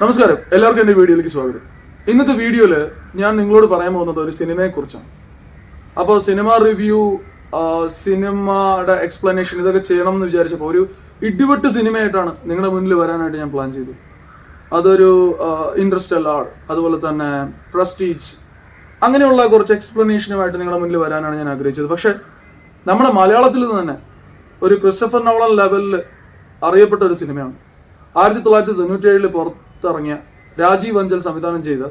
നമസ്കാരം. എല്ലാവർക്കും എന്റെ വീഡിയോയിലേക്ക് സ്വാഗതം. ഇന്നത്തെ വീഡിയോയിൽ ഞാൻ നിങ്ങളോട് പറയാൻ പോകുന്നത് ഒരു സിനിമയെക്കുറിച്ചാണ്. അപ്പോൾ സിനിമ റിവ്യൂ സിനിമയുടെ എക്സ്പ്ലനേഷൻ ഇതൊക്കെ ചെയ്യണം എന്ന് വിചാരിച്ചപ്പോൾ ഒരു ഇടിവെട്ട് സിനിമയായിട്ടാണ് നിങ്ങളുടെ മുന്നിൽ വരാനായിട്ട് ഞാൻ പ്ലാൻ ചെയ്തു. അതൊരു ഇൻട്രസ്റ്റെല്ലാർ അതുപോലെ തന്നെ പ്രസ്റ്റീജ് അങ്ങനെയുള്ള കുറച്ച് എക്സ്പ്ലനേഷനുമായിട്ട് നിങ്ങളുടെ മുന്നിൽ വരാനാണ് ഞാൻ ആഗ്രഹിച്ചത്. പക്ഷേ നമ്മുടെ മലയാളത്തിൽ നിന്ന് തന്നെ ഒരു ക്രിസ്റ്റഫർ നോളൻ ലെവലിൽ അറിയപ്പെട്ട ഒരു സിനിമയാണ്. ആയിരത്തി തൊള്ളായിരത്തി തൊണ്ണൂറ്റി ഏഴിൽ പുറത്തിറങ്ങിയ രാജീവ് അഞ്ചൽ സംവിധാനം ചെയ്ത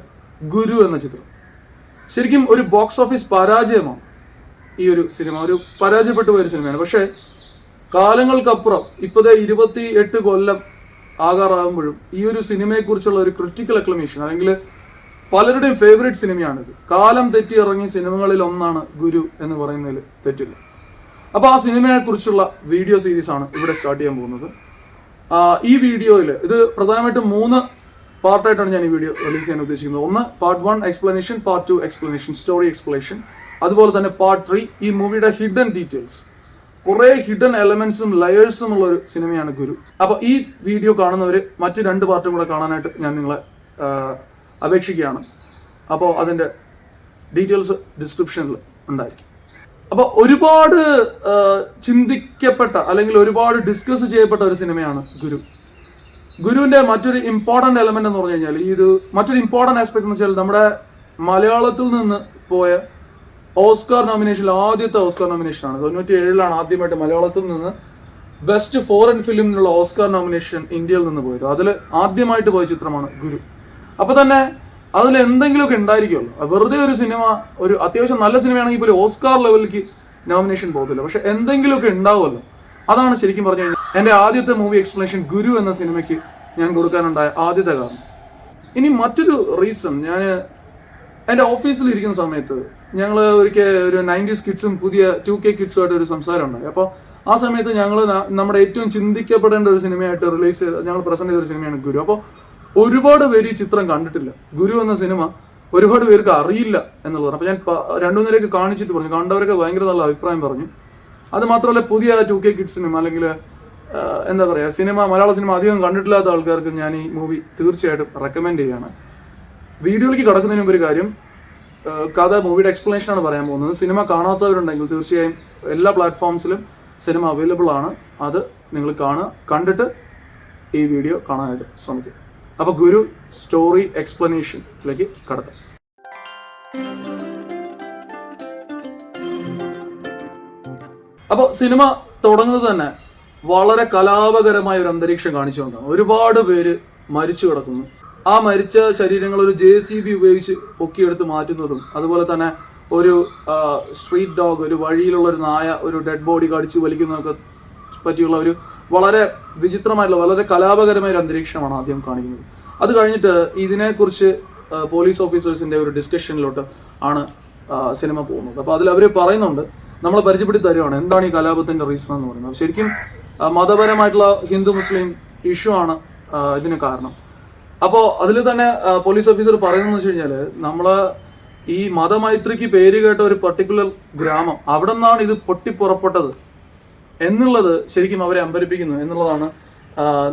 ഗുരു എന്ന ചിത്രം. ശരിക്കും ഒരു ബോക്സ് ഓഫീസ് പരാജയമാണ് ഈ ഒരു സിനിമ. ഒരു പരാജയപ്പെട്ടു പോയൊരു സിനിമയാണ്. പക്ഷേ കാലങ്ങൾക്കപ്പുറം ഇപ്പോഴത്തെ ഇരുപത്തി എട്ട് കൊല്ലം ആകാറാകുമ്പോഴും ഈ ഒരു സിനിമയെക്കുറിച്ചുള്ള ഒരു ക്രിട്ടിക്കൽ അക്ലമേഷൻ അല്ലെങ്കിൽ പലരുടെയും ഫേവറേറ്റ് സിനിമയാണിത്. കാലം തെറ്റി ഇറങ്ങിയ സിനിമകളിൽ ഒന്നാണ് ഗുരു എന്ന് പറയുന്നതിൽ തെറ്റില്ല. അപ്പോൾ ആ സിനിമയെക്കുറിച്ചുള്ള വീഡിയോ സീരീസ് ആണ് ഇവിടെ സ്റ്റാർട്ട് ചെയ്യാൻ പോകുന്നത്. ഈ വീഡിയോയിൽ ഇത് പ്രധാനമായിട്ടും മൂന്ന് പാർട്ടായിട്ടാണ് ഞാൻ ഈ വീഡിയോ റിലീസ് ചെയ്യാൻ ഉദ്ദേശിക്കുന്നത്. ഒന്ന് part one explanation part two explanation story explanation അതുപോലെ തന്നെ പാർട്ട് ത്രീ ഈ മൂവിയുടെ ഹിഡൻ ഡീറ്റെയിൽസ് കുറേ ഹിഡൻ എലമെന്റ്സും ലയേഴ്സും ഉള്ള ഒരു സിനിമയാണ് ഗുരു. അപ്പോൾ ഈ വീഡിയോ കാണുന്നവർ മറ്റ് രണ്ട് പാർട്ടും കൂടെ കാണാനായിട്ട് ഞാൻ നിങ്ങളെ അപേക്ഷിക്കുകയാണ്. അപ്പോൾ അതിന്റെ ഡീറ്റെയിൽസ് ഡിസ്ക്രിപ്ഷനിൽ ഉണ്ടായിരിക്കും. അപ്പോൾ ഒരുപാട് ചിന്തിക്കപ്പെട്ട അല്ലെങ്കിൽ ഒരുപാട് ഡിസ്കസ് ചെയ്യപ്പെട്ട ഒരു സിനിമയാണ് ഗുരു. ഗുരുവിന്റെ മറ്റൊരു ഇമ്പോർട്ടന്റ് എലമെന്റ് എന്ന് പറഞ്ഞു കഴിഞ്ഞാൽ ഈ ഒരു മറ്റൊരു ഇമ്പോർട്ടന്റ് ആസ്പെക്ട് എന്ന് വെച്ചാൽ നമ്മുടെ മലയാളത്തിൽ നിന്ന് പോയ ഓസ്കാർ നോമിനേഷൻ ആദ്യത്തെ ഓസ്കാർ നോമിനേഷൻ ആണ്. തൊണ്ണൂറ്റി ഏഴിലാണ് ആദ്യമായിട്ട് മലയാളത്തിൽ നിന്ന് ബെസ്റ്റ് ഫോറിൻ ഫിലിമിനുള്ള ഓസ്കാർ നോമിനേഷൻ ഇന്ത്യയിൽ നിന്ന് പോയത്. അതിൽ ആദ്യമായിട്ട് പോയ ചിത്രമാണ് ഗുരു. അപ്പൊ തന്നെ അതിൽ എന്തെങ്കിലുമൊക്കെ ഉണ്ടായിരിക്കുമല്ലോ. വെറുതെ ഒരു സിനിമ ഒരു അത്യാവശ്യം നല്ല സിനിമയാണെങ്കിൽ പോലും ഓസ്കാർ ലെവലിലേക്ക് നോമിനേഷൻ പോകത്തില്ല. പക്ഷെ എന്തെങ്കിലുമൊക്കെ ഉണ്ടാവുമല്ലോ. അതാണ് ശരിക്കും പറഞ്ഞു കഴിഞ്ഞാൽ എന്റെ ആദ്യത്തെ മൂവി എക്സ്പ്ലനേഷൻ ഗുരു എന്ന സിനിമയ്ക്ക് ഞാൻ കൊടുക്കാനുണ്ടായ ആദ്യത്തെ കാരണം. ഇനി മറ്റൊരു റീസൺ ഞാൻ എന്റെ ഓഫീസിൽ ഇരിക്കുന്ന സമയത്ത് ഞങ്ങൾ ഒരിക്കൽ ഒരു നയന്റീസ് കിഡ്സും പുതിയ ടു കെ കിഡ്സുമായിട്ട് ഒരു സംസാരം ഉണ്ടായി അപ്പോൾ ആ സമയത്ത് ഞങ്ങൾ നമ്മുടെ ഏറ്റവും ചിന്തിക്കപ്പെടേണ്ട ഒരു സിനിമയായിട്ട് റിലീസ് ചെയ്ത ഞങ്ങൾ പ്രസന്റ് ചെയ്ത ഒരു സിനിമയാണ് ഗുരു. അപ്പോൾ ഒരുപാട് പേര് ഈ ചിത്രം കണ്ടിട്ടില്ല. ഗുരു എന്ന സിനിമ ഒരുപാട് പേർക്ക് അറിയില്ല എന്നുള്ളതാണ്. അപ്പോൾ ഞാൻ രണ്ടു മൂന്നരയൊക്കെ കാണിച്ചിട്ട് പറഞ്ഞു. കണ്ടവരൊക്കെ ഭയങ്കര നല്ല അഭിപ്രായം പറഞ്ഞു. അത് മാത്രമല്ല പുതിയ ടു കെ കിഡ്സിനും അല്ലെങ്കിൽ എന്താ പറയുക സിനിമ മലയാള സിനിമ അധികം കണ്ടിട്ടില്ലാത്ത ആൾക്കാർക്കും ഞാൻ ഈ മൂവി തീർച്ചയായിട്ടും റെക്കമെൻഡ് ചെയ്യാണ്. വീഡിയോയിലേക്ക് കടക്കുന്നതിന് മുമ്പ് ഒരു കാര്യം കഥ മൂവിയുടെ എക്സ്പ്ലനേഷനാണ് പറയാൻ പോകുന്നത്. സിനിമ കാണാത്തവരുണ്ടെങ്കിൽ തീർച്ചയായും എല്ലാ പ്ലാറ്റ്ഫോംസിലും സിനിമ അവൈലബിൾ ആണ്. അത് നിങ്ങൾ കാണുക കണ്ടിട്ട് ഈ വീഡിയോ കാണാനായിട്ട് ശ്രമിക്കുക. അപ്പോൾ ഗുരു സ്റ്റോറി എക്സ്പ്ലനേഷനിലേക്ക് കടത്താം അപ്പോൾ സിനിമ തുടങ്ങുന്നത് തന്നെ വളരെ കലാപകരമായ ഒരു അന്തരീക്ഷം കാണിച്ചുകൊണ്ടാണ്. ഒരുപാട് പേര് മരിച്ചു കിടക്കുന്നു. ആ മരിച്ച ശരീരങ്ങൾ ഒരു ജെ സി ബി ഉപയോഗിച്ച് പൊക്കിയെടുത്ത് മാറ്റുന്നതും അതുപോലെ തന്നെ ഒരു സ്ട്രീറ്റ് ഡോഗ് ഒരു വഴിയിലുള്ള ഒരു നായ ഒരു ഡെഡ് ബോഡി കടിച്ചു വലിക്കുന്നതൊക്കെ പറ്റിയുള്ള ഒരു വളരെ വിചിത്രമായിട്ടുള്ള വളരെ കലാപകരമായ ഒരു അന്തരീക്ഷമാണ് ആദ്യം കാണിക്കുന്നത്. അത് കഴിഞ്ഞിട്ട് ഇതിനെക്കുറിച്ച് പോലീസ് ഓഫീസേഴ്സിന്റെ ഒരു ഡിസ്കഷനിലോട്ട് ആണ് സിനിമ പോകുന്നത്. അപ്പോൾ അതിൽ അവർ പറയുന്നുണ്ട് നമ്മളെ പരിചയപ്പെടുത്തി തരുവാണ്. എന്താണ് ഈ കലാപത്തിന്റെ റീസൺ എന്ന് പറയുന്നത്? ശരിക്കും മതപരമായിട്ടുള്ള ഹിന്ദു മുസ്ലിം ഇഷ്യൂ ആണ് ഇതിന് കാരണം. അപ്പോൾ അതിൽ തന്നെ പോലീസ് ഓഫീസർ പറയുന്നതെന്ന് വെച്ച് കഴിഞ്ഞാൽ നമ്മൾ ഈ മതമൈത്രിക്ക് പേര് കേട്ട ഒരു പർട്ടിക്കുലർ ഗ്രാമം അവിടെ നിന്നാണ് ഇത് പൊട്ടിപ്പുറപ്പെട്ടത് എന്നുള്ളത് ശരിക്കും അവരെ അമ്പരിപ്പിക്കുന്നു എന്നുള്ളതാണ്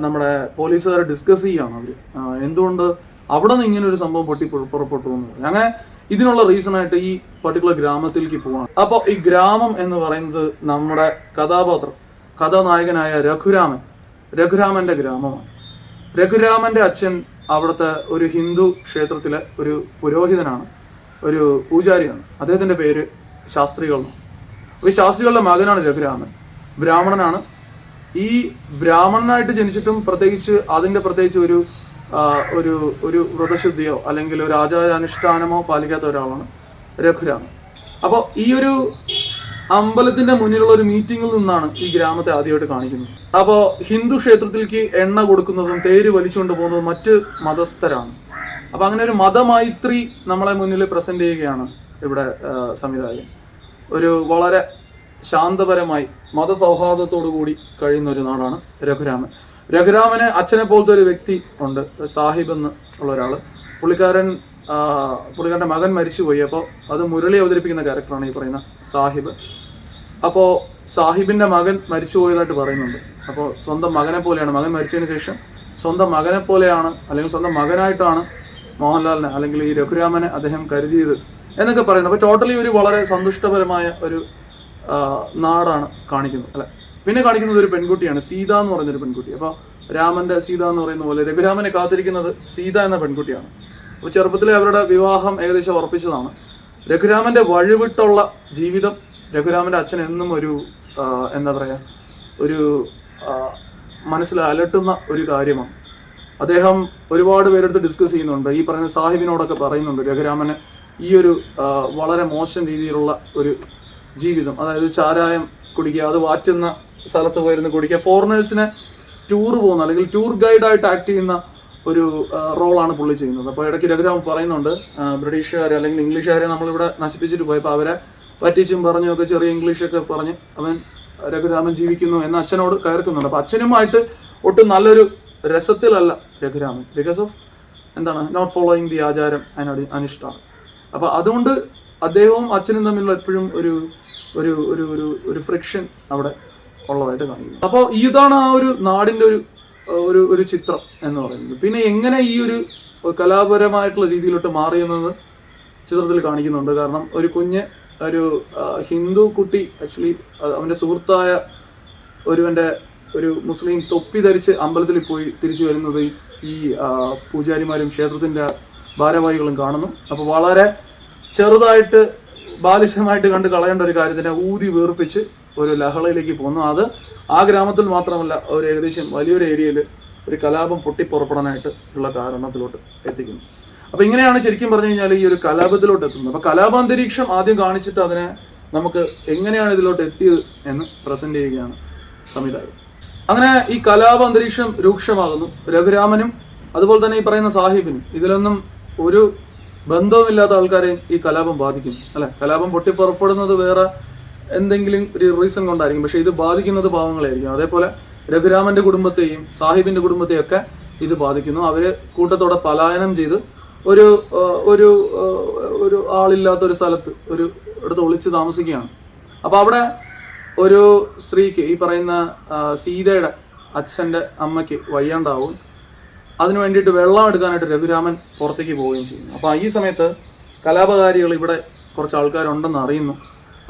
നമ്മുടെ പോലീസുകാരെ ഡിസ്കസ് ചെയ്യുകയാണ് അവർ എന്തുകൊണ്ട് അവിടെ നിന്ന് ഇങ്ങനെ ഒരു സംഭവം പൊട്ടി പുറപ്പെട്ടു എന്ന്. അങ്ങനെ ഇതിനുള്ള റീസൺ ആയിട്ട് ഈ പർട്ടിക്കുലർ ഗ്രാമത്തിലേക്ക് പോവാണ്. അപ്പോൾ ഈ ഗ്രാമം എന്ന് പറയുന്നത് നമ്മുടെ കഥാപാത്രം കഥാനായകനായ രഘുരാമൻ. രഘുരാമന്റെ ഗ്രാമമാണ്. രഘുരാമന്റെ അച്ഛൻ അവിടുത്തെ ഒരു ഹിന്ദു ക്ഷേത്രത്തിലെ ഒരു പുരോഹിതനാണ് ഒരു പൂജാരിയാണ്. അദ്ദേഹത്തിന്റെ പേര് ശാസ്ത്രികൾ എന്നാണ്. അപ്പോൾ ഈ ശാസ്ത്രികളുടെ മകനാണ് രഘുരാമൻ. ബ്രാഹ്മണനാണ്. ഈ ബ്രാഹ്മണനായിട്ട് ജനിച്ചിട്ടും പ്രത്യേകിച്ച് അതിന്റെ പ്രത്യേകിച്ച് ഒരു ഒരു ഒരു വ്രതശുദ്ധിയോ അല്ലെങ്കിൽ ഒരു ആചാരാനുഷ്ഠാനമോ പാലിക്കാത്ത ഒരാളാണ് രഘുരാമൻ. അപ്പോൾ ഈ ഒരു അമ്പലത്തിന്റെ മുന്നിലുള്ള ഒരു മീറ്റിംഗിൽ നിന്നാണ് ഈ ഗ്രാമത്തെ ആദ്യമായിട്ട് കാണിക്കുന്നത്. അപ്പോൾ ഹിന്ദു ക്ഷേത്രത്തിലേക്ക് എണ്ണ കൊടുക്കുന്നതും തേര് വലിച്ചുകൊണ്ട് പോകുന്നതും മറ്റ് മതസ്ഥരാണ്. അപ്പോൾ അങ്ങനെ ഒരു മതമൈത്രി നമ്മളെ മുന്നിൽ പ്രസന്റ് ചെയ്യുകയാണ് ഇവിടെ സംവിധായകൻ. ഒരു വളരെ ശാന്തപരമായി മതസൗഹാർദ്ദത്തോടു കൂടി കഴിയുന്ന ഒരു നാടാണ് രഘുരാമൻ. രഘുരാമന് അച്ഛനെ പോലത്തെ ഒരു വ്യക്തി ഉണ്ട്. സാഹിബ് എന്ന് ഉള്ള ഒരാൾ പുള്ളിക്കാരൻ പുള്ളിക്കാരന്റെ മകൻ മരിച്ചുപോയി. അപ്പോൾ അത് മുരളി അവതരിപ്പിക്കുന്ന ക്യാരക്ടറാണ് ഈ പറയുന്ന സാഹിബ്. അപ്പോൾ സാഹിബിന്റെ മകൻ മരിച്ചുപോയതായിട്ട് പറയുന്നുണ്ട്. അപ്പോൾ സ്വന്തം മകനെ പോലെയാണ്. മകൻ മരിച്ചതിന് ശേഷം സ്വന്തം മകനെ പോലെയാണ് അല്ലെങ്കിൽ സ്വന്തം മകനായിട്ടാണ് മോഹൻലാലിനെ അല്ലെങ്കിൽ ഈ രഘുരാമനെ അദ്ദേഹം കരുതിയത് എന്നൊക്കെ പറയുന്നത്. അപ്പോൾ ടോട്ടലി ഒരു വളരെ സന്തുഷ്ടപരമായ ഒരു നാടാണ് കാണിക്കുന്നത്. അല്ലെ? പിന്നെ കാണിക്കുന്നത് ഒരു പെൺകുട്ടിയാണ് സീത എന്ന് പറയുന്നൊരു പെൺകുട്ടി. അപ്പോൾ രാമന്റെ സീത എന്ന് പറയുന്ന പോലെ രഘുരാമനെ കാത്തിരിക്കുന്നത് സീത എന്ന പെൺകുട്ടിയാണ്. അപ്പോൾ ചെറുപ്പത്തിലെ അവരുടെ വിവാഹം ഏകദേശം ഉറപ്പിച്ചതാണ്. രഘുരാമന്റെ വഴിവിട്ടുള്ള ജീവിതം രഘുരാമന്റെ അച്ഛൻ എന്നും ഒരു എന്താ പറയുക ഒരു മനസ്സിൽ അലട്ടുന്ന ഒരു കാര്യമാണ്. അദ്ദേഹം ഒരുപാട് പേരെടുത്ത് ഡിസ്കസ് ചെയ്യുന്നുണ്ട്. ഈ പറയുന്ന സാഹിബിനോടൊക്കെ പറയുന്നുണ്ട് രഘുരാമന് ഈ ഒരു വളരെ മോശം രീതിയിലുള്ള ഒരു ജീവിതം. അതായത് ചാരായം കുടിക്കുക അത് വാറ്റുന്ന സ്ഥലത്ത് പോയിരുന്ന് കുടിക്കുക. ഫോറിനേഴ്സിനെ ടൂർ പോകുന്ന അല്ലെങ്കിൽ ടൂർ ഗൈഡായിട്ട് ആക്ട് ചെയ്യുന്ന ഒരു റോളാണ് പുള്ളി ചെയ്യുന്നത്. അപ്പോൾ ഇടയ്ക്ക് രഘുരാമൻ പറയുന്നുണ്ട് ബ്രിട്ടീഷുകാരെ അല്ലെങ്കിൽ ഇംഗ്ലീഷുകാരെ നമ്മളിവിടെ നശിപ്പിച്ചിട്ട് പോയപ്പോൾ അവരെ പറ്റിച്ചും പറഞ്ഞുമൊക്കെ ചെറിയ ഇംഗ്ലീഷൊക്കെ പറഞ്ഞ് അവൻ രഘുരാമൻ ജീവിക്കുന്നു എന്ന് അച്ഛനോട് കയർക്കുന്നുണ്ട്. അപ്പോൾ അച്ഛനുമായിട്ട് ഒട്ടും നല്ലൊരു രസത്തിലല്ല രഘുരാമൻ. ബിക്കോസ് ഓഫ് എന്താണ്? നോട്ട് ഫോളോയിങ് ദി ആചാരം അതിനോട് അനിഷ്ടമാണ് അപ്പോൾ അതുകൊണ്ട് അദ്ദേഹവും അച്ഛനും തമ്മിലുള്ള എപ്പോഴും ഒരു ഒരു ഒരു ഒരു ഫ്രിക്ഷൻ അവിടെ ഉള്ളതായിട്ട് കാണിക്കുന്നു. അപ്പോൾ ഇതാണ് ആ ഒരു നാടിന്റെ ഒരു ഒരു ഒരു ചിത്രം എന്ന് പറയുന്നത്. പിന്നെ എങ്ങനെ ഈ ഒരു കലാപരമായിട്ടുള്ള രീതിയിലോട്ട് മാറിയെന്നത് ചിത്രത്തിൽ കാണിക്കുന്നുണ്ട്. കാരണം ഒരു കുഞ്ഞ് ഒരു ഹിന്ദു കുട്ടി ആക്ച്വലി അവന്റെ സുഹൃത്തായ ഒരുവന്റെ ഒരു മുസ്ലിം തൊപ്പി ധരിച്ച് അമ്പലത്തിൽ പോയി തിരിച്ചു വരുന്നത് ഈ- ഈ പൂജാരിമാരും ക്ഷേത്രത്തിന്റെ ഭാരവാഹികളും കാണുന്നു. അപ്പോൾ വളരെ ചെറുതായിട്ട് ബാലിശമായിട്ട് കണ്ട് കളയേണ്ട ഒരു കാര്യത്തിനെ ഊതി വീർപ്പിച്ച് ഒരു ലഹളയിലേക്ക് പോകുന്നു. അത് ആ ഗ്രാമത്തിൽ മാത്രമല്ല ഒരു ഏകദേശം വലിയൊരു ഏരിയയിൽ ഒരു കലാപം പൊട്ടിപ്പുറപ്പെടാനായിട്ട് ഉള്ള കാരണത്തിലോട്ട് എത്തിക്കുന്നു. അപ്പോൾ ഇങ്ങനെയാണ് ശരിക്കും പറഞ്ഞു കഴിഞ്ഞാൽ ഈ ഒരു കലാപത്തിലോട്ട് എത്തുന്നത്. അപ്പോൾ കലാപാന്തരീക്ഷം ആദ്യം കാണിച്ചിട്ട് അതിനെ നമുക്ക് എങ്ങനെയാണ് ഇതിലോട്ട് എത്തിയത് എന്ന് പ്രസന്റ് ചെയ്യുകയാണ് സംവിധായകൻ. അങ്ങനെ ഈ കലാപാന്തരീക്ഷം രൂക്ഷമാകുന്നു. രഘുരാമനും അതുപോലെ തന്നെ ഈ പറയുന്ന സാഹിബിനും ഇതിലൊന്നും ഒരു ബന്ധവുമില്ലാത്ത ആൾക്കാരെയും ഈ കലാപം ബാധിക്കും അല്ലെ? കലാപം പൊട്ടിപ്പുറപ്പെടുന്നത് വേറെ എന്തെങ്കിലും ഒരു റീസൺ കൊണ്ടായിരിക്കും. പക്ഷേ ഇത് ബാധിക്കുന്നത് പാവങ്ങളായിരിക്കും അതേപോലെ രഘുരാമന്റെ കുടുംബത്തെയും സാഹിബിന്റെ കുടുംബത്തെയും ഒക്കെ ഇത് ബാധിക്കുന്നു. അവർ കൂട്ടത്തോടെ പലായനം ചെയ്ത് ഒരു ഒരു ഒരു ആളില്ലാത്ത ഒരു സ്ഥലത്ത് ഒരു ഇടത്ത് ഒളിച്ച് താമസിക്കുകയാണ്. അപ്പോൾ അവിടെ ഒരു സ്ത്രീക്ക് ഈ പറയുന്ന സീതയുടെ അച്ഛന്റെ അമ്മയ്ക്ക് വയ്യാണ്ടാവും. അതിനു വേണ്ടിയിട്ട് വെള്ളം എടുക്കാനായിട്ട് രഘുരാമൻ പുറത്തേക്ക് പോവുകയും ചെയ്യുന്നു. അപ്പോൾ ഈ സമയത്ത് കലാപകാരികൾ ഇവിടെ കുറച്ച് ആൾക്കാരുണ്ടെന്ന് അറിയുന്നു.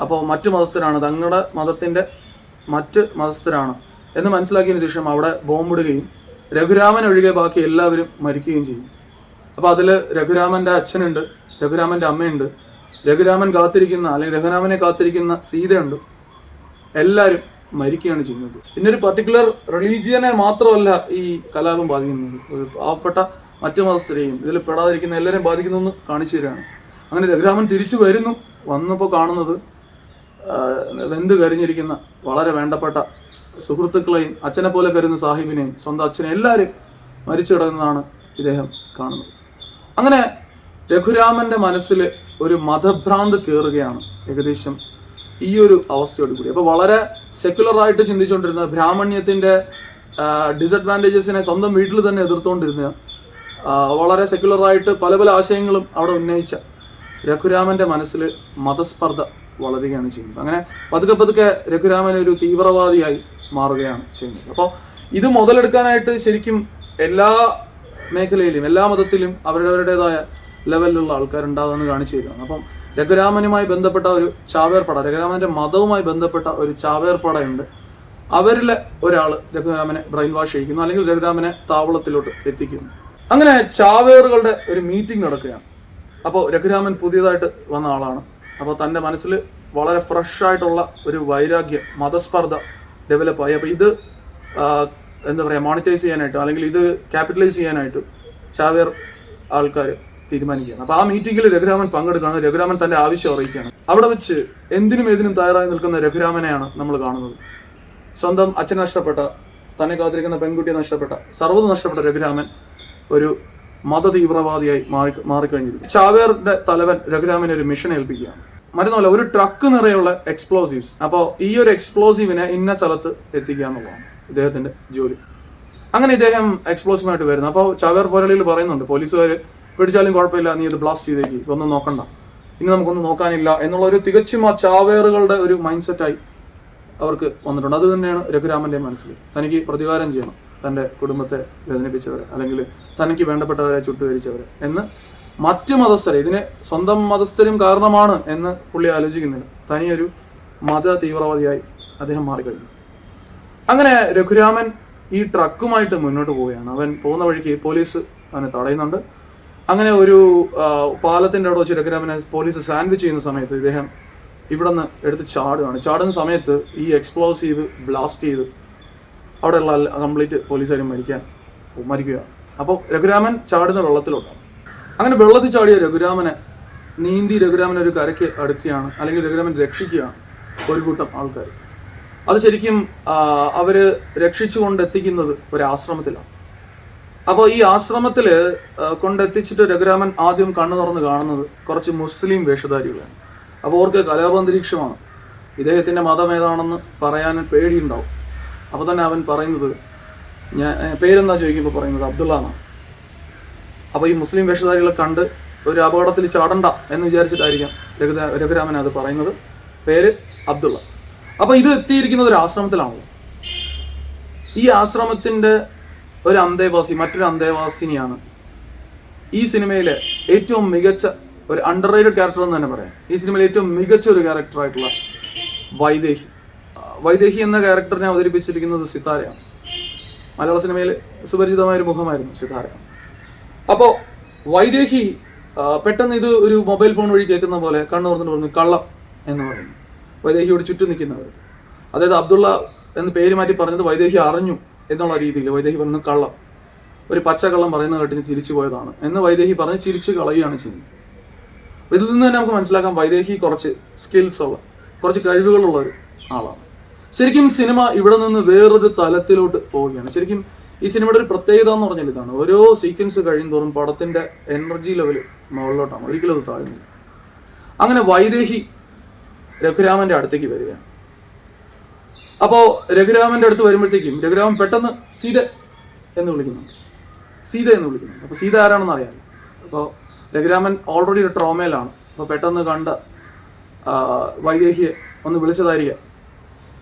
അപ്പോൾ മറ്റു മതസ്ഥരാണ്. തങ്ങളുടെ മതത്തിന്റെ മറ്റ് മതസ്ഥരാണ്. എന്ന് മനസ്സിലാക്കിയതിന് ശേഷം അവിടെ ബോംബിടുകയും രഘുരാമൻ ഒഴികെ ബാക്കി എല്ലാവരും മരിക്കുകയും ചെയ്യും. അപ്പോൾ അതിൽ രഘുരാമന്റെ അച്ഛനുണ്ട് രഘുരാമന്റെ അമ്മയുണ്ട് രഘുരാമൻ കാത്തിരിക്കുന്ന അല്ലെങ്കിൽ രഘുരാമനെ കാത്തിരിക്കുന്ന സീതയുണ്ട്. എല്ലാവരും മരിക്കുകയാണ് ചെയ്യുന്നത്. പിന്നെ ഒരു പർട്ടിക്കുലർ റിലീജിയനെ മാത്രമല്ല ഈ കലാപം ബാധിക്കുന്നത്. ഒരു പാവപ്പെട്ട മറ്റു മതസ്ഥരെയും ഇതിൽ പെടാതിരിക്കുന്ന എല്ലാവരെയും ബാധിക്കുന്നു എന്ന് കാണിച്ചു തരികയാണ്. അങ്ങനെ രഘുരാമൻ തിരിച്ചു വരുന്നു വന്നപ്പോൾ കാണുന്നത് വെന്ത് കരിഞ്ഞിരിക്കുന്ന വളരെ വേണ്ടപ്പെട്ട സുഹൃത്തുക്കളെയും അച്ഛനെ പോലെ കരുതുന്ന സാഹിബിനെയും സ്വന്തം അച്ഛനെ എല്ലാവരും മരിച്ചു കിടക്കുന്നതാണ് ഇദ്ദേഹം കാണുന്നത്. അങ്ങനെ രഘുരാമന്റെ മനസ്സിൽ ഒരു മതഭ്രാന്ത് കയറുകയാണ് ഏകദേശം ഈ ഒരു അവസ്ഥയോട് കൂടി. അപ്പോൾ വളരെ സെക്യുലറായിട്ട് ചിന്തിച്ചുകൊണ്ടിരുന്ന ബ്രാഹ്മണ്യത്തിന്റെ ഡിസഡ്വാന്റേജസിനെ സ്വന്തം വീട്ടിൽ തന്നെ എതിർത്തുകൊണ്ടിരുന്ന വളരെ സെക്യുലറായിട്ട് പല പല ആശയങ്ങളും അവിടെ ഉന്നയിച്ച രഘുരാമന്റെ മനസ്സിൽ മതസ്പർദ്ധ വളരുകയാണ് ചെയ്യുന്നത്. അങ്ങനെ പതുക്കെ പതുക്കെ രഘുരാമൻ ഒരു തീവ്രവാദിയായി മാറുകയാണ് ചെയ്യുന്നത്. അപ്പോൾ ഇത് മുതലെടുക്കാനായിട്ട് ശരിക്കും എല്ലാ മേഖലയിലും എല്ലാ മതത്തിലും അവരവരുടേതായ ലെവലിലുള്ള ആൾക്കാരുണ്ടാകുമെന്ന് കാണിച്ചു തരുകയാണ് അപ്പം രഘുരാമനുമായി ബന്ധപ്പെട്ട ഒരു ചാവേർപ്പട രഘുരാമന്റെ മതവുമായി ബന്ധപ്പെട്ട ഒരു ചാവേർപ്പടയുണ്ട്. അവരിലെ ഒരാൾ രഘുരാമനെ ബ്രെയിൻ വാഷ് ചെയ്യിക്കുന്നു അല്ലെങ്കിൽ രഘുരാമനെ താവളത്തിലോട്ട് എത്തിക്കുന്നു. അങ്ങനെ ചാവേറുകളുടെ ഒരു മീറ്റിംഗ് നടക്കുകയാണ്. അപ്പോൾ രഘുരാമൻ പുതിയതായിട്ട് വന്ന ആളാണ്. അപ്പോൾ തന്റെ മനസ്സിൽ വളരെ ഫ്രഷായിട്ടുള്ള ഒരു വൈരാഗ്യം മതസ്പർദ്ധ ഡെവലപ്പായി അപ്പോൾ ഇത് എന്താ പറയുക മോണിറ്റൈസ് ചെയ്യാനായിട്ട് അല്ലെങ്കിൽ ഇത് ക്യാപിറ്റലൈസ് ചെയ്യാനായിട്ട് ചാവേർ ആൾക്കാർ തീരുമാനിക്കുകയാണ്. അപ്പോൾ ആ മീറ്റിംഗിൽ രഘുരാമൻ പങ്കെടുക്കുകയാണ്. രഘുരാമൻ തന്റെ ആവശ്യം അറിയിക്കുകയാണ്. അവിടെ വെച്ച് എന്തിനും ഏതിനും തയ്യാറായി നിൽക്കുന്ന രഘുരാമനെയാണ് നമ്മൾ കാണുന്നത്. സ്വന്തം അച്ഛൻ നഷ്ടപ്പെട്ട തന്നെ കാത്തിരിക്കുന്ന പെൺകുട്ടിയെ നഷ്ടപ്പെട്ട സർവത് നഷ്ടപ്പെട്ട രഘുരാമൻ ഒരു മത തീവ്രവാദിയായി മാറി മാറിക്കഴിഞ്ഞിരിക്കും ചാവേറിന്റെ തലവൻ രഘുരാമിനെ ഒരു മിഷൻ ഏൽപ്പിക്കുകയാണ്. മറ്റൊന്നുമല്ല ഒരു ട്രക്ക് നിറയുള്ള എക്സ്പ്ലോസീവ്സ് അപ്പോൾ ഈ ഒരു എക്സ്പ്ലോസീവിനെ ഇന്ന സ്ഥലത്ത് എത്തിക്കുക എന്നുള്ളതാണ് ഇദ്ദേഹത്തിന്റെ ജോലി. അങ്ങനെ ഇദ്ദേഹം എക്സ്പ്ലോസീവായിട്ട് വരുന്നു. അപ്പോൾ ചാവേർ പോരളിയിൽ പറയുന്നുണ്ട് പോലീസുകാർ പിടിച്ചാലും കുഴപ്പമില്ല നീ ഇത് ബ്ലാസ്റ്റ് ചെയ്തേക്ക് ഒന്നും നോക്കണ്ട. ഇനി നമുക്കൊന്നും നോക്കാനില്ല എന്നുള്ള ഒരു തികച്ചും ആ ചാവേറുകളുടെ ഒരു മൈൻഡ് സെറ്റായി അവർക്ക് വന്നിട്ടുണ്ട്. അത് തന്നെയാണ് രഘുരാമന്റെ മനസ്സിൽ. തനിക്ക് പ്രതികാരം ചെയ്യണം. തന്റെ കുടുംബത്തെ വേദനിപ്പിച്ചവർ അല്ലെങ്കിൽ തനിക്ക് വേണ്ടപ്പെട്ടവരെ ചുട്ടുകരിച്ചവർ എന്ന് മറ്റു മതസ്ഥരെ ഇതിനെ സ്വന്തം മതസ്ഥരും കാരണമാണ് എന്ന് പുള്ളി ആലോചിക്കുന്നില്ല. തനിയൊരു മത തീവ്രവാദിയായി അദ്ദേഹം മാറിക്കഴിഞ്ഞു. അങ്ങനെ രഘുരാമൻ ഈ ട്രക്കുമായിട്ട് മുന്നോട്ട് പോവുകയാണ്. അവൻ പോകുന്ന വഴിക്ക് പോലീസ് അവനെ തടയുന്നുണ്ട്. അങ്ങനെ ഒരു പാലത്തിന്റെ അവിടെ വെച്ച് രഘുരാമനെ പോലീസ് സാൻഡ്വിച്ച് ചെയ്യുന്ന സമയത്ത് ഇദ്ദേഹം ഇവിടെ നിന്ന് എടുത്ത് ചാടുകയാണ് ചാടുന്ന സമയത്ത് ഈ എക്സ്പ്ലോസീവ് ബ്ലാസ്റ്റ് ചെയ്ത് അവിടെയുള്ള കംപ്ലീറ്റ് പോലീസുകാരും മരിക്കാൻ മരിക്കുകയാണ് അപ്പോൾ രഘുരാമൻ ചാടുന്ന വെള്ളത്തിലോട്ടാണ് അങ്ങനെ വെള്ളത്തിൽ ചാടിയ രഘുരാമനെ നീന്തി രഘുരാമൻ ഒരു കരയ്ക്ക് അടുക്കുകയാണ്. അല്ലെങ്കിൽ രഘുരാമൻ രക്ഷിക്കുകയാണ് ഒരു കൂട്ടം ആൾക്കാർ. അത് ശരിക്കും അവർ രക്ഷിച്ചുകൊണ്ട് എത്തിക്കുന്നത് കൊണ്ടെത്തിക്കുന്നത് ഒരു ആശ്രമത്തിലാണ് അപ്പോൾ ഈ ആശ്രമത്തിൽ കൊണ്ടെത്തിച്ചിട്ട് രഘുരാമൻ ആദ്യം കണ്ണു തുറന്ന് കാണുന്നത് കുറച്ച് മുസ്ലിം വേഷധാരികളാണ്. അപ്പോൾ അവർക്ക് കലാപാന്തരീക്ഷമാണ് ഇദ്ദേഹത്തിന്റെ മതം ഏതാണെന്ന് പറയാൻ പേടിയുണ്ടാവും. അപ്പോൾ തന്നെ അവൻ പറയുന്നത് ഞാൻ പേരെന്താ ചോദിക്കുമ്പോൾ പറയുന്നത് അബ്ദുള്ള എന്നാണ് അപ്പോൾ ഈ മുസ്ലിം വേഷധാരികളെ കണ്ട് ഒരു അപകടത്തിൽ ചാടണ്ട എന്ന് വിചാരിച്ചിട്ടായിരിക്കാം രഘുദ രഘുരാമൻ അത് പറയുന്നത്. പേര് അബ്ദുള്ള. അപ്പോൾ ഇത് എത്തിയിരിക്കുന്നത് ഒരു ആശ്രമത്തിലാണല്ലോ. ഈ ആശ്രമത്തിന്റെ ഒരു അന്തേവാസി മറ്റൊരു അന്തേവാസിനിയാണ് ഈ സിനിമയിലെ ഏറ്റവും മികച്ച ഒരു അണ്ടർ റൈഡ് ക്യാരക്ടർ എന്ന് തന്നെ പറയാം. ഈ സിനിമയിലെ ഏറ്റവും മികച്ച ഒരു ക്യാരക്ടറായിട്ടുള്ള വൈദേഹി. വൈദേഹി എന്ന ക്യാരക്ടറിനെ അവതരിപ്പിച്ചിരിക്കുന്നത് സിതാരയാണ്. മലയാള സിനിമയിൽ സുപരിചിതമായ ഒരു മുഖമായിരുന്നു സിതാര. അപ്പോൾ വൈദേഹി പെട്ടെന്ന് ഇത് ഒരു മൊബൈൽ ഫോൺ വഴി കേൾക്കുന്ന പോലെ കണ്ണു തുറന്നിട്ട് പറഞ്ഞു കള്ളം എന്ന് പറയുന്നു വൈദേഹിയോട് ചുറ്റും നിൽക്കുന്നവർ അതായത് അബ്ദുള്ള എന്ന് പേര് മാറ്റി പറഞ്ഞത് വൈദേഹി അറിഞ്ഞു എന്നുള്ള രീതിയിൽ. വൈദേഹി പറഞ്ഞു കള്ളം. ഒരു പച്ചക്കള്ളം പറയുന്ന കേട്ടിന് ചിരിച്ചു പോയതാണ്. എന്ന് വൈദേഹി പറഞ്ഞ് ചിരിച്ചു കളയുകയാണ് ചെയ്യുന്നത്. ഇതിൽ നിന്ന് തന്നെ നമുക്ക് മനസ്സിലാക്കാം വൈദേഹി കുറച്ച് സ്കിൽസ് ഉള്ള കുറച്ച് കഴിവുകളുള്ള ഒരു ആളാണ്. ശരിക്കും സിനിമ ഇവിടെ നിന്ന് വേറൊരു തലത്തിലോട്ട് പോവുകയാണ്. ശരിക്കും ഈ സിനിമയുടെ ഒരു പ്രത്യേകത എന്ന് പറഞ്ഞാൽ ഇതാണ്. ഓരോ സീക്വൻസ് കഴിയുമോറും പടത്തിന്റെ എനർജി ലെവൽ മുകളിലോട്ടാണ്. ഒരിക്കലും അത് താഴ്ന്നില്ല. അങ്ങനെ വൈദേഹി രഘുരാമന്റെ അടുത്തേക്ക് വരികയാണ്. അപ്പോ രഘുരാമന്റെ അടുത്ത് വരുമ്പോഴത്തേക്കും രഘുരാമൻ പെട്ടെന്ന് സീത എന്ന് വിളിക്കുന്നുണ്ട്. സീത എന്ന് വിളിക്കുന്നുണ്ട്. അപ്പൊ സീത ആരാണെന്ന് അറിയാം അപ്പോൾ രഘുരാമൻ ഓൾറെഡി ഒരു ട്രോമയിലാണ് അപ്പോൾ പെട്ടെന്ന് കണ്ട വൈദേഹിയെ ഒന്ന് വിളിച്ചതായിരിക്കാം.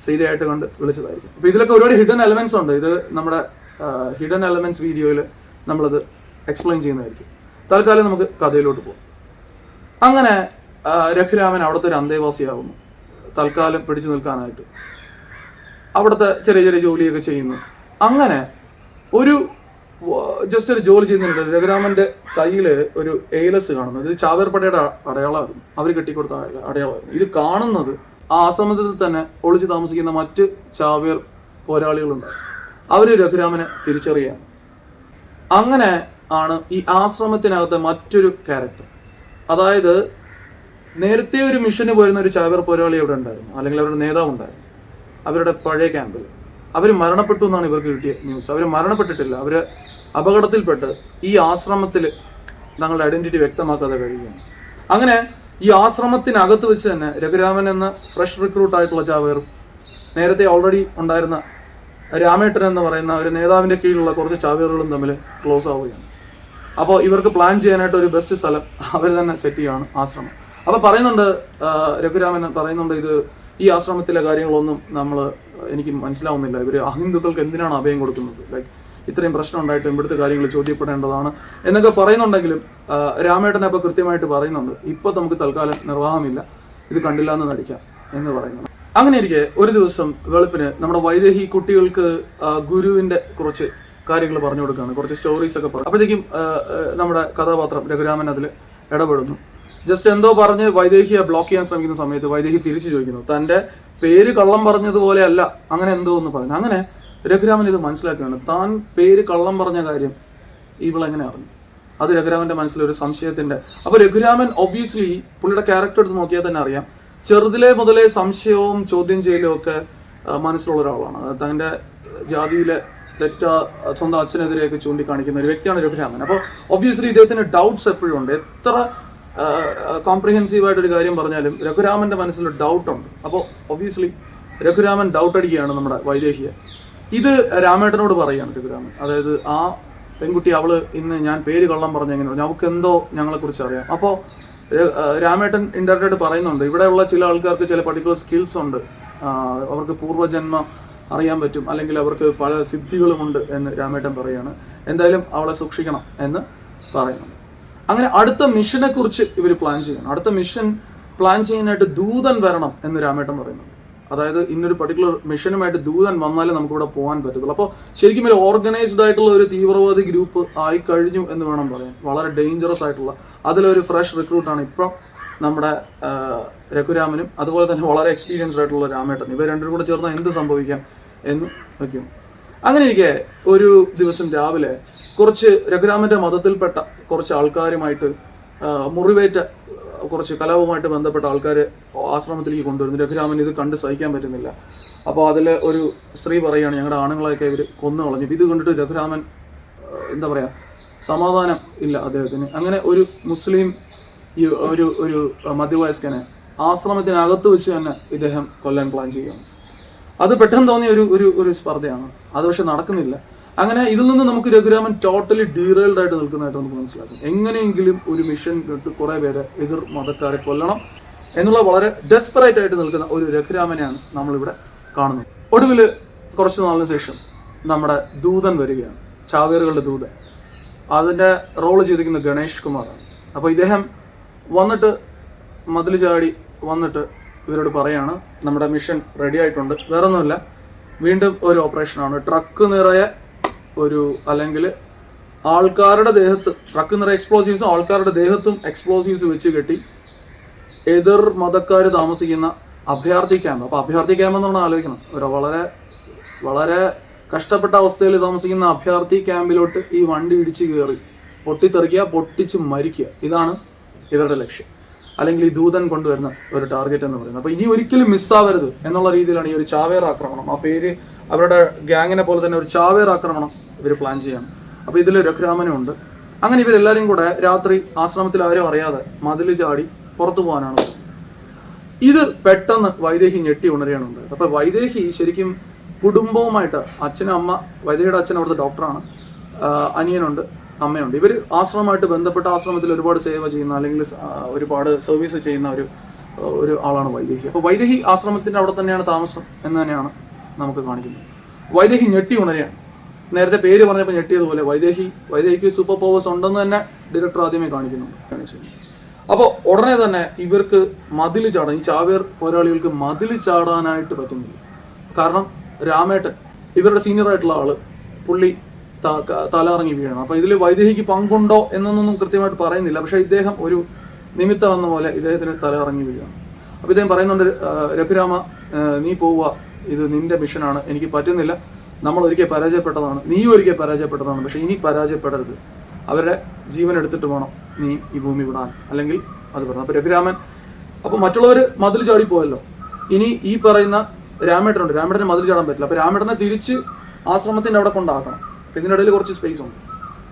സീതയായിട്ട് കൊണ്ട് വിളിച്ചതായിരിക്കും. അപ്പോൾ ഇതിലൊക്കെ ഒരുപാട് ഹിഡൻ എലമെന്റ്സ് ഉണ്ട്. ഇത് നമ്മുടെ ഹിഡൻ എലമെന്റ്സ് വീഡിയോയിൽ നമ്മളത് എക്സ്പ്ലെയിൻ ചെയ്യുന്നതായിരിക്കും. തൽക്കാലം നമുക്ക് കഥയിലോട്ട് പോകാം അങ്ങനെ രഘുരാമൻ അവിടുത്തെ ഒരു അന്തേവാസിയാകുന്നു തൽക്കാലം പിടിച്ചു നിൽക്കാനായിട്ട്. അവിടുത്തെ ചെറിയ ചെറിയ ജോലിയൊക്കെ ചെയ്യുന്നു. അങ്ങനെ ഒരു ജസ്റ്റ് ഒരു ജോലി ചെയ്യുന്നുണ്ട് രഘുരാമന്റെ കയ്യിൽ ഒരു എയിലസ് കാണുന്നു. ഇത് ചാവേർപ്പടയുടെ അടയാളമായിരുന്നു. അവർ കെട്ടിക്കൊടുത്ത അടയാ- അടയാളമായിരുന്നു. ഇത് കാണുന്നത് ആ ആശ്രമത്തിൽ തന്നെ ഒളിച്ചു താമസിക്കുന്ന മറ്റ് ചാവേർ പോരാളികളുണ്ട്. അവർ രഘുരാമനെ തിരിച്ചറിയാം അങ്ങനെ ആണ് ഈ ആശ്രമത്തിനകത്തെ മറ്റൊരു ക്യാരക്ടർ അതായത് നേരത്തെ ഒരു മിഷന് പോയിരുന്ന ഒരു ചാവേർ പോരാളി അവിടെ ഉണ്ടായിരുന്നു. അല്ലെങ്കിൽ അവരുടെ നേതാവ് ഉണ്ടായിരുന്നു. അവരുടെ പഴയ ക്യാമ്പിൽ അവർ മരണപ്പെട്ടു എന്നാണ് ഇവർക്ക് കിട്ടിയ ന്യൂസ് അവർ മരണപ്പെട്ടിട്ടില്ല. അവർ അപകടത്തിൽപ്പെട്ട് ഈ ആശ്രമത്തിൽ തങ്ങളുടെ ഐഡന്റിറ്റി വ്യക്തമാക്കാതെ കഴിയുകയാണ്. അങ്ങനെ ഈ ആശ്രമത്തിനകത്ത് വെച്ച് തന്നെ രഘുരാമൻ എന്ന ഫ്രഷ് റിക്രൂട്ട് ആയിട്ടുള്ള ചാവേറും നേരത്തെ ഓൾറെഡി ഉണ്ടായിരുന്ന രാമേട്ടൻ എന്ന് പറയുന്ന ഒരു നേതാവിന്റെ കീഴിലുള്ള കുറച്ച് ചാവേറുകളും തമ്മിൽ ക്ലോസ് ആവുകയാണ്. അപ്പോൾ ഇവർക്ക് പ്ലാൻ ചെയ്യാനായിട്ട് ഒരു ബെസ്റ്റ് സ്ഥലം അവർ തന്നെ സെറ്റ് ചെയ്യുകയാണ് ആശ്രമം. അപ്പോൾ പറയുന്നുണ്ട് രഘുരാമൻ പറയുന്നുണ്ട് ഇത് ഈ ആശ്രമത്തിലെ കാര്യങ്ങളൊന്നും നമ്മൾ എനിക്ക് മനസ്സിലാവുന്നില്ല. ഇവർ അഹിന്ദുക്കൾക്ക് എന്തിനാണ് അഭയം കൊടുക്കുന്നത്? ലൈക്ക് ഇത്രയും പ്രശ്നം ഉണ്ടായിട്ടും ഇവിടുത്തെ കാര്യങ്ങൾ ചോദ്യപ്പെടേണ്ടതാണ് എന്നൊക്കെ പറയുന്നുണ്ടെങ്കിലും രാമേട്ടനെ അപ്പോൾ കൃത്യമായിട്ട് പറയുന്നുണ്ട്. ഇപ്പോൾ നമുക്ക് തൽക്കാലം നിർവാഹമില്ല. ഇത് കണ്ടില്ല എന്ന് നടിക്കാം എന്ന് പറയുന്നു അങ്ങനെ ഇരിക്കെ ഒരു ദിവസം വെളുപ്പിന് നമ്മുടെ വൈദേഹി കുട്ടികൾക്ക് ഗുരുവിന്റെ കുറച്ച് കാര്യങ്ങൾ പറഞ്ഞു കൊടുക്കുകയാണ്. കുറച്ച് സ്റ്റോറീസ് ഒക്കെ പറഞ്ഞു. അപ്പോഴത്തേക്കും നമ്മുടെ കഥാപാത്രം രഘുരാമൻ അതിൽ ഇടപെടുന്നു. ജസ്റ്റ് എന്തോ പറഞ്ഞ് വൈദേഹിയെ ബ്ലോക്ക് ചെയ്യാൻ ശ്രമിക്കുന്ന സമയത്ത് വൈദേഹി തിരിച്ചു ചോദിക്കുന്നു. തന്റെ പേര് കള്ളം പറഞ്ഞതുപോലെ അല്ല. അങ്ങനെ എന്തോ എന്ന് പറഞ്ഞു. അങ്ങനെ രഘുരാമൻ ഇത് മനസ്സിലാക്കുകയാണ്. താൻ പേര് കള്ളം പറഞ്ഞ കാര്യം ഇവളെങ്ങനെ അറിഞ്ഞു? അത് രഘുരാമന്റെ മനസ്സിലൊരു സംശയത്തിന്റെ. അപ്പൊ രഘുരാമൻ ഒബ്വിയസ്ലി പുള്ളിയുടെ ക്യാരക്ടർ എടുത്ത് നോക്കിയാൽ തന്നെ അറിയാം. ചെറുതിലെ മുതലേ സംശയവും ചോദ്യം ചെയ്യലും ഒക്കെ മനസ്സിലുള്ള ഒരാളാണ്. തന്റെ ജാതിയിലെ തെറ്റ സ്വന്തം അച്ഛനെതിരെയൊക്കെ ചൂണ്ടിക്കാണിക്കുന്ന ഒരു വ്യക്തിയാണ് രഘുരാമൻ. അപ്പോൾ ഒബ്വിയസ്ലി ഇദ്ദേഹത്തിന് ഡൗട്ട്സ് എപ്പോഴും ഉണ്ട്. എത്ര കോംപ്രിഹെൻസീവ് ആയിട്ടൊരു കാര്യം പറഞ്ഞാലും രഘുരാമന്റെ മനസ്സിൽ ഡൗട്ടുണ്ട് അപ്പോൾ ഒബ്വിയസ്ലി രഘുരാമൻ ഡൗട്ട് അടിക്കുകയാണ് നമ്മുടെ വൈദേഹിയെ. ഇത് രാമേട്ടനോട് പറയുകയാണ് രഘുരാമൻ. അതായത് ആ പെൺകുട്ടി അവൾ ഇന്ന് ഞാൻ പേര് കള്ളം പറഞ്ഞു എങ്ങനെ പറഞ്ഞു? അവൾക്ക് എന്തോ ഞങ്ങളെ കുറിച്ച് അറിയാം. അപ്പോൾ രാമേട്ടൻ ഇൻഡയറക്റ്റ് പറയുന്നുണ്ട് ഇവിടെയുള്ള ചില ആൾക്കാർക്ക് ചില പർട്ടിക്കുലർ സ്കിൽസ് ഉണ്ട്. അവർക്ക് പൂർവജന്മ അറിയാൻ പറ്റും അല്ലെങ്കിൽ അവർക്ക് പല സിദ്ധികളുമുണ്ട് എന്ന് രാമേട്ടൻ പറയാണ്. എന്തായാലും അവളെ സൂക്ഷിക്കണം എന്ന് പറയുന്നു. അങ്ങനെ അടുത്ത മിഷനെ കുറിച്ച് ഇവർ പ്ലാൻ ചെയ്യണം. അടുത്ത മിഷൻ പ്ലാൻ ചെയ്യാനായിട്ട് ദൂതൻ വരണം എന്ന് രാമേട്ടൻ പറയുന്നു. അതായത് ഇന്നൊരു പർട്ടിക്കുലർ മിഷനുമായിട്ട് ദൂതൻ വന്നാലേ നമുക്കിവിടെ പോകാൻ പറ്റത്തുള്ളൂ. അപ്പോൾ ശരിക്കും ഒരു ഓർഗനൈസ്ഡ് ആയിട്ടുള്ള ഒരു തീവ്രവാദി ഗ്രൂപ്പ് ആയി കഴിഞ്ഞു എന്ന് വേണം പറയാൻ. വളരെ ഡേഞ്ചറസ് ആയിട്ടുള്ള. അതിലൊരു ഫ്രഷ് റിക്രൂട്ടാണ് ഇപ്പം നമ്മുടെ രഘുരാമനും അതുപോലെ തന്നെ വളരെ എക്സ്പീരിയൻസ്ഡ് ആയിട്ടുള്ള രാമേട്ടൻ. ഇവർ രണ്ടും കൂടെ ചേർന്നാൽ എന്ത് സംഭവിക്കാം എന്ന് വയ്ക്കും. അങ്ങനെ ഇരിക്കെ ഒരു ദിവസം രാവിലെ കുറച്ച് രഘുരാമന്റെ മതത്തിൽപ്പെട്ട കുറച്ച് ആൾക്കാരുമായിട്ട് മുറിവേറ്റ കുറച്ച് കലാപവുമായിട്ട് ബന്ധപ്പെട്ട ആൾക്കാർ ആശ്രമത്തിലേക്ക് കൊണ്ടുവരുന്നു. രഘുരാമൻ ഇത് കണ്ട് സഹിക്കാൻ പറ്റുന്നില്ല. അപ്പോൾ അതിൽ ഒരു സ്ത്രീ പറയുകയാണ് ഞങ്ങളുടെ ആണുങ്ങളെയൊക്കെ ഇവർ കൊന്നു കളഞ്ഞു. ഇത് കണ്ടിട്ട് രഘുരാമൻ എന്താ പറയുക സമാധാനം ഇല്ല അദ്ദേഹത്തിന്. അങ്ങനെ ഒരു മുസ്ലിം ഒരു ഒരു മധ്യവയസ്കനെ ആശ്രമത്തിനകത്ത് വെച്ച് തന്നെ ഇദ്ദേഹം കൊല്ലാൻ പ്ലാൻ ചെയ്യുകയാണ് അത് പെട്ടെന്ന് തോന്നിയ ഒരു ഒരു ഒരു സ്പർദ്ധയാണ്. അത് പക്ഷെ നടക്കുന്നില്ല. അങ്ങനെ ഇതിൽ നിന്ന് നമുക്ക് രഘുരാമൻ ടോട്ടലി ഡീറെയിൽഡ് ആയിട്ട് നിൽക്കുന്നതായിട്ട് നമുക്ക് മനസ്സിലാക്കും. എങ്ങനെയെങ്കിലും ഒരു മിഷൻ ഇട്ട് കുറേ പേരെ എതിർ മതക്കാരെ കൊല്ലണം. എന്നുള്ള വളരെ ഡെസ്പറേറ്റ് ആയിട്ട് നിൽക്കുന്ന ഒരു രഘുരാമനെയാണ് നമ്മളിവിടെ കാണുന്നത്. ഒടുവിൽ കുറച്ച് നാളിന് ശേഷം നമ്മുടെ ദൂതൻ വരികയാണ് ചാവേറുകളുടെ ദൂതൻ. അതിന്റെ റോൾ ചെയ്തിരിക്കുന്ന ഗണേഷ് കുമാറാണ്. അപ്പോൾ ഇദ്ദേഹം വന്നിട്ട് മതിൽ ചാടി വന്നിട്ട് ഇവരോട് പറയാണ് നമ്മുടെ മിഷൻ റെഡി ആയിട്ടുണ്ട്. വേറെ ഒന്നുമില്ല വീണ്ടും ഒരു ഓപ്പറേഷനാണ് ട്രക്ക് നിറയെ ഒരു അല്ലെങ്കിൽ ആൾക്കാരുടെ ദേഹത്ത് ട്രക്ക് നിറയെ എക്സ്പ്ലോസീവ്സും ആൾക്കാരുടെ ദേഹത്തും എക്സ്പ്ലോസീവ്സ് വെച്ച് കെട്ടി എതിർ മതക്കാർ താമസിക്കുന്ന അഭയാർത്ഥി ക്യാമ്പ് അപ്പോൾ അഭയാർത്ഥി ക്യാമ്പ് എന്ന് പറഞ്ഞാൽ ആലോചിക്കണം. ഒരു വളരെ വളരെ കഷ്ടപ്പെട്ട അവസ്ഥയിൽ താമസിക്കുന്ന അഭയാർത്ഥി ക്യാമ്പിലോട്ട് ഈ വണ്ടി ഇടിച്ച് കയറി പൊട്ടിത്തെറിക്കുക പൊട്ടിച്ച് മരിക്കുക. ഇതാണ് ഇവരുടെ ലക്ഷ്യം. അല്ലെങ്കിൽ ഈ ദൂതൻ കൊണ്ടുവരുന്ന ഒരു ടാർഗറ്റ് എന്ന് പറയുന്നത്. അപ്പോൾ ഇനി ഒരിക്കലും മിസ്സാവരുത് എന്നുള്ള രീതിയിലാണ് ഈ ഒരു ചാവേർ ആക്രമണം. ആ പേര് അവരുടെ ഗ്യാങ്ങിനെ പോലെ തന്നെ ഒരു ചാവേർ ആക്രമണം ഇവർ പ്ലാൻ ചെയ്യാണ്. അപ്പോൾ ഇതിൽ രഘുരാമനും ഉണ്ട് അങ്ങനെ ഇവരെല്ലാവരും കൂടെ രാത്രി ആശ്രമത്തിൽ ആരും അറിയാതെ മതിൽ ചാടി പുറത്തു പോകാനാണ് ഇത് പെട്ടെന്ന് വൈദേഹി ഞെട്ടി ഉണരുകയാണ് ഉണ്ടായത്. അപ്പൊ വൈദേഹി ശരിക്കും കുടുംബവുമായിട്ട് അച്ഛനും അമ്മ വൈദേഹിയുടെ അച്ഛൻ അവിടുത്തെ ഡോക്ടറാണ്. അനിയനുണ്ട് അമ്മയുണ്ട്. ഇവർ ആശ്രമമായിട്ട് ബന്ധപ്പെട്ട ആശ്രമത്തിൽ ഒരുപാട് സേവ ചെയ്യുന്ന അല്ലെങ്കിൽ ഒരുപാട് സർവീസ് ചെയ്യുന്ന ഒരു ഒരു ആളാണ് വൈദേഹി. അപ്പോൾ വൈദേഹി ആശ്രമത്തിന്റെ അവിടെ തന്നെയാണ് താമസം എന്ന് തന്നെയാണ് നമുക്ക് കാണിക്കുന്നത്. വൈദേഹി ഞെട്ടി ഉണരുകയാണ്. നേരത്തെ പേര് പറഞ്ഞപ്പോൾ ഞെട്ടിയതുപോലെ വൈദേഹി വൈദേഹിക്ക് സൂപ്പർ പവേഴ്സ് ഉണ്ടെന്ന് തന്നെ ഡയറക്ടർ ആദ്യമേ കാണിക്കുന്നു അപ്പോൾ ഉടനെ തന്നെ ഇവർക്ക് മതിൽ ചാടാൻ ഈ ചാവേർ പോരാളികൾക്ക് മതിൽ ചാടാനായിട്ട് പറ്റുന്നില്ല. കാരണം രാമേട്ടൻ ഇവരുടെ സീനിയർ ആയിട്ടുള്ള ആൾ പുള്ളി തലറങ്ങി വീഴണം. അപ്പോൾ ഇതിൽ വൈദേഹിക്ക് പങ്കുണ്ടോ എന്നൊന്നും കൃത്യമായിട്ട് പറയുന്നില്ല. പക്ഷേ ഇദ്ദേഹം ഒരു നിമിത്തം എന്ന പോലെ ഇദ്ദേഹത്തിന് തലറങ്ങി വീഴണം. അപ്പോൾ ഇദ്ദേഹം പറയുന്നുണ്ട് രഘുരാമ നീ പോവുക. ഇത് നിന്റെ മിഷനാണ് എനിക്ക് പറ്റുന്നില്ല. നമ്മൾ ഒരിക്കൽ പരാജയപ്പെട്ടതാണ്. നീ ഒരിക്കൽ പരാജയപ്പെട്ടതാണ്. പക്ഷേ ഇനി പരാജയപ്പെടരുത്. അവരുടെ ജീവൻ എടുത്തിട്ട് വേണം നീ ഈ ഭൂമി വിടാൻ. അല്ലെങ്കിൽ അത് പറഞ്ഞു. അപ്പോൾ രഘുരാമൻ അപ്പോൾ മറ്റുള്ളവർ മതിൽ ചാടി പോയല്ലോ ഇനി ഈ പറയുന്ന രാമേട്ടനുണ്ട്. രാമേട്ടന് മതിൽ ചാടാൻ പറ്റില്ല. അപ്പോൾ രാമേട്ടനെ തിരിച്ച് ആശ്രമത്തിന്റെ അവിടെ കൊണ്ടാക്കണം. അപ്പോൾ ഇതിനിടയിൽ കുറച്ച് സ്പേസ് ഉണ്ട്.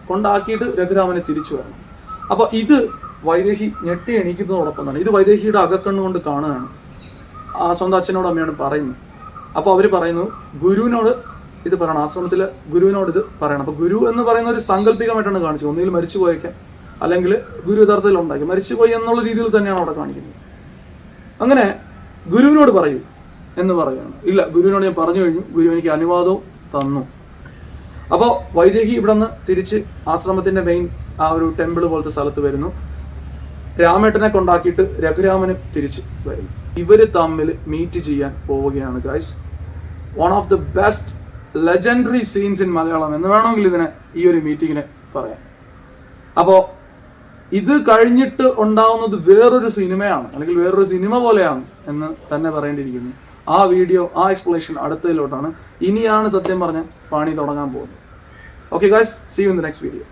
കൊണ്ടാക്കിയിട്ട് രഘുരാമനെ തിരിച്ചു വരണം. അപ്പോൾ ഇത് വൈദേഹി ഞെട്ടി എണീക്കുന്നതോടൊപ്പം തന്നെ ഇത് വൈദേഹിയുടെ അകക്കണ്ണുകൊണ്ട് കാണുകയാണ്. ആ സ്വന്തം അച്ഛനോടും അമ്മയോട് പറയുന്നു. അപ്പോൾ അവർ പറയുന്നു ഗുരുവിനോട് ഇത് പറയണം. ആശ്രമത്തിലെ ഗുരുവിനോട് ഇത് പറയണം. അപ്പോൾ ഗുരു എന്ന് പറയുന്ന ഒരു സാങ്കല്പികമായിട്ടാണ് കാണിച്ചത്. ഒന്നുകിൽ മരിച്ചു പോയേക്കാം അല്ലെങ്കിൽ ഗുരു യഥാർത്ഥത്തിൽ ഉണ്ടാക്കി. മരിച്ചുപോയി എന്നുള്ള രീതിയിൽ തന്നെയാണ് അവിടെ കാണിക്കുന്നത്. അങ്ങനെ ഗുരുവിനോട് പറയൂ എന്ന് പറയുകയാണ്. ഇല്ല ഗുരുവിനോട് ഞാൻ പറഞ്ഞു കഴിഞ്ഞു. ഗുരു എനിക്ക് അനുവാദവും തന്നു. അപ്പോൾ വൈദേഹി ഇവിടെ നിന്ന് തിരിച്ച് ആശ്രമത്തിന്റെ മെയിൻ ആ ഒരു ടെമ്പിൾ പോലത്തെ സ്ഥലത്ത് വരുന്നു. രാമേട്ടനെ കൊണ്ടാക്കിയിട്ട് രഘുരാമന് തിരിച്ച് വരുന്നു. ഇവർ തമ്മിൽ മീറ്റ് ചെയ്യാൻ പോവുകയാണ് guys one of the best legendary scenes in Malayalam എന്ന് വേണമെങ്കിൽ ഇതിനെ ഈ ഒരു മീറ്റിങ്ങിനെ പറയാം. അപ്പോൾ ഇത് കഴിഞ്ഞിട്ട് ഉണ്ടാവുന്നത് വേറൊരു സിനിമയാണ് അല്ലെങ്കിൽ വേറൊരു സിനിമ പോലെയാണ് എന്ന് തന്നെ പറയേണ്ടിയിരിക്കുന്നു. ആ വീഡിയോ ആ എക്സ്പ്ലനേഷൻ അടുത്തതിലോട്ടാണ്. ഇനിയാണ് സത്യം പറഞ്ഞ പാണി തുടങ്ങാൻ പോകുന്നത്. Okay guys see you in the next video